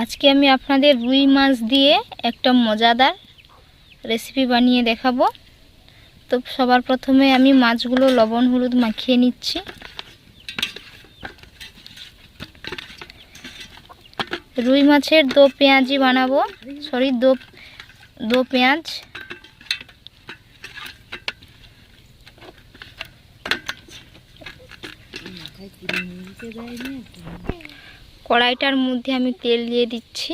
আজকে আমি আপনাদের রুই মাছ দিয়ে একটা মজাদার রেসিপি বানিয়ে দেখাবো। তো সবার প্রথমে আমি মাছগুলো লবণ হলুদ মাখিয়ে নিচ্ছি। রুই মাছের দো পেঁয়াজি বানাবো। সরি দো দো পেঁয়াজ। কড়াইটার মধ্যে আমি তেল দিয়ে দিচ্ছি।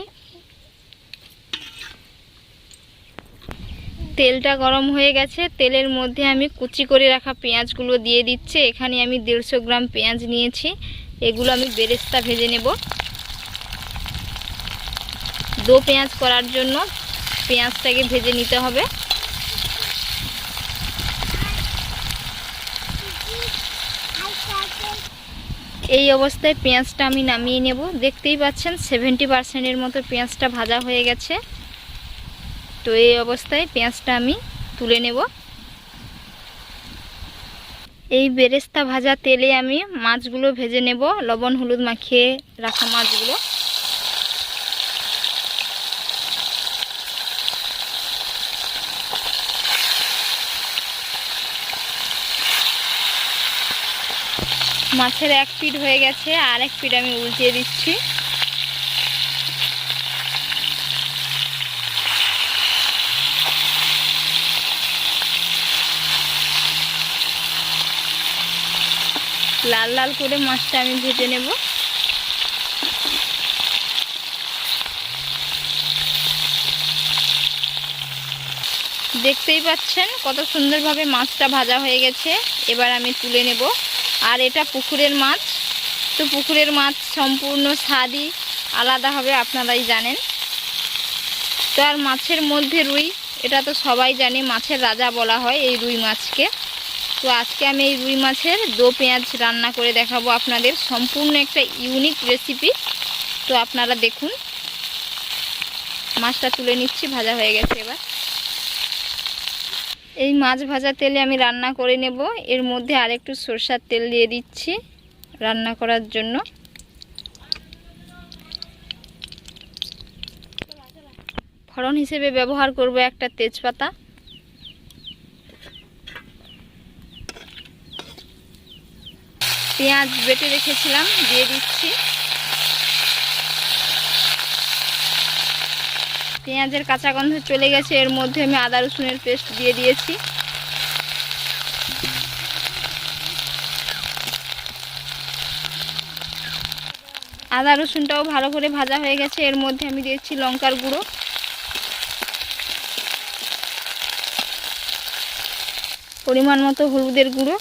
তেলটা গরম হয়ে গেছে। তেলের মধ্যে আমি কুচি করে রাখা পেঁয়াজগুলো দিয়ে দিচ্ছি। এখানে আমি দেড়শো গ্রাম পেঁয়াজ নিয়েছি। এগুলো আমি বেরেস্তা ভেজে নেব। দো পেঁয়াজ করার জন্য পেঁয়াজটাকে ভেজে নিতে হবে। এই অবস্থায় পেঁয়াজটা আমি নামিয়ে নেব। দেখতেই পাচ্ছেন সেভেন্টি পারসেন্টের মতো পেঁয়াজটা ভাজা হয়ে গেছে। তো এই অবস্থায় পেঁয়াজটা আমি তুলে নেব। এই বেরেস্তা ভাজা তেলে আমি মাছগুলো ভেজে নেব। লবণ, হলুদ মাখিয়ে রাখা মাছগুলো। মাছের এক পিট হয়ে গেছে, আর এক পিঠ আমি উল্টিয়ে দিচ্ছি। লাল লাল করে মাছটা আমি ভেজে নেব। দেখতেই পাচ্ছেন কত সুন্দরভাবে মাছটা ভাজা হয়ে গেছে। এবার আমি তুলে নেব। আর এটা পুকুরের মাছ। তো পুকুরের মাছ সম্পূর্ণ স্বাদই আলাদা হবে, আপনারাই জানেন। তো আর মাছের মধ্যে রুই, এটা তো সবাই জানে, মাছের রাজা বলা হয় এই রুই মাছকে। তো আজকে আমি এই রুই মাছের দো পেঁয়াজ রান্না করে দেখাবো আপনাদের। সম্পূর্ণ একটা ইউনিক রেসিপি। তো আপনারা দেখুন। মাছটা তুলে নিচ্ছি, ভাজা হয়ে গেছে এবার। এই মাছ ভাজা তেলে আমি রান্না করে নেব। এর মধ্যে আরেকটু সরষার তেল দিয়ে দিচ্ছি রান্না করার জন্য। ফড়ন হিসেবে ব্যবহার করব একটা তেজপাতা। পেঁয়াজ বেটে রেখেছিলাম, দিয়ে দিচ্ছি। পেঁয়াজের কাঁচা গন্ধ চলে গেছে, এর মধ্যে আমি আদা রসুনের পেস্ট দিয়ে দিয়েছি। আদা রসুনটাও ভালো করে ভাজা হয়ে গেছে, এর মধ্যে আমি দিয়েছি লঙ্কার গুঁড়ো। পরিমাণ মতো হলুদের গুঁড়ো।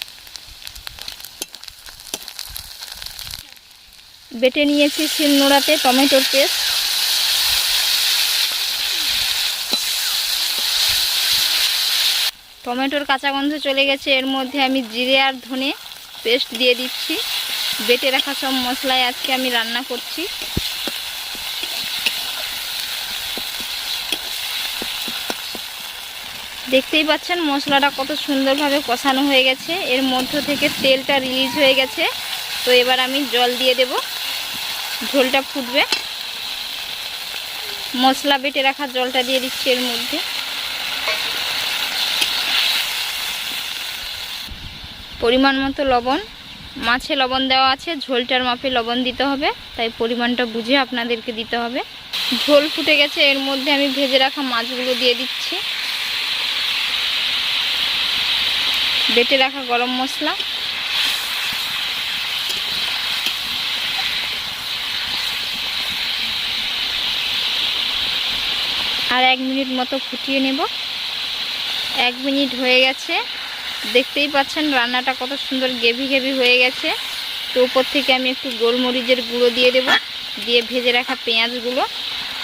বেটে নিয়েছি শিল নোড়াতে টমেটোর পেস্ট। টমেটোর কাঁচা গন্ধ চলে গেছে। এর মধ্যে আমি জিরে আর ধনে পেস্ট দিয়ে দিচ্ছি। বেটে রাখা সব মশলায় আজকে আমি রান্না করছি। দেখতেই পাচ্ছেন মশলাটা কত সুন্দরভাবে কষানো হয়ে গেছে। এর মধ্য থেকে তেলটা রিলিজ হয়ে গেছে। তো এবার আমি জল দিয়ে দেব। ঝোলটা ফুটবে। মশলা বেটে রাখা জলটা দিয়ে দিচ্ছি এর মধ্যে। পরিমাণ মতো লবণ। মাছে লবণ দেওয়া আছে, ঝোলটার মাপে লবণ দিতে হবে, তাই পরিমাণটা বুঝে আপনাদেরকে দিতে হবে। ঝোল ফুটে গেছে, এর মধ্যে আমি ভেজে রাখা মাছগুলো দিয়ে দিচ্ছি। বেটে রাখা গরম মশলা। আর এক মিনিট মতো ফুটিয়ে নেব। এক মিনিট হয়ে গেছে। দেখতেই পাচ্ছেন, রান্নাটা কত সুন্দর গেভি গেভি হয়ে গেছে। তো উপর থেকে আমি একটু গোলমরিচের গুঁড়ো দিয়ে দেব। দিয়ে ভেজে রাখা পেঁয়াজগুলো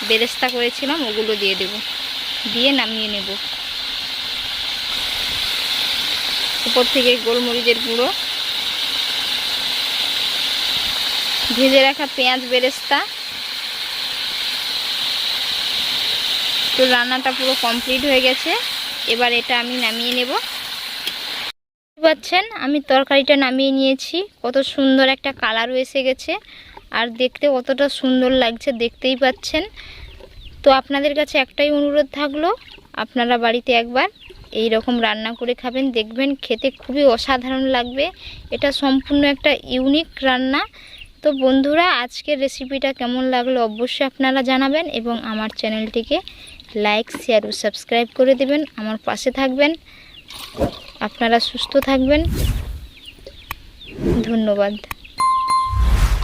বেরেস্তা করেছিলাম, ওগুলো দিয়ে দেব। দিয়ে নামিয়ে নেব। উপর থেকে গোলমরিচের গুঁড়ো। ভেজে রাখা পেঁয়াজ বেরেস্তা। তো রান্নাটা পুরো কমপ্লিট হয়ে গেছে। এবার এটা আমি নামিয়ে নেব। পাচ্ছেন? আমি তরকারিটা নামিয়ে নিয়েছি। কত সুন্দর একটা কালারও এসে গেছে। আর দেখতে অতটা সুন্দর লাগছে, দেখতেই পাচ্ছেন। তো আপনাদের কাছে একটাই অনুরোধ থাকল, আপনারা বাড়িতে একবার এই রকম রান্না করে খাবেন। দেখবেন খেতে খুবই অসাধারণ লাগবে। এটা সম্পূর্ণ একটা ইউনিক রান্না। তো বন্ধুরা, আজকের রেসিপিটা কেমন লাগল অবশ্যই আপনারা জানাবেন এবং আমার চ্যানেলটিকে লাইক, শেয়ার ও সাবস্ক্রাইব করে দেবেন। আমার পাশে থাকবেন। আপনারা সুস্থ থাকবেন। ধন্যবাদ।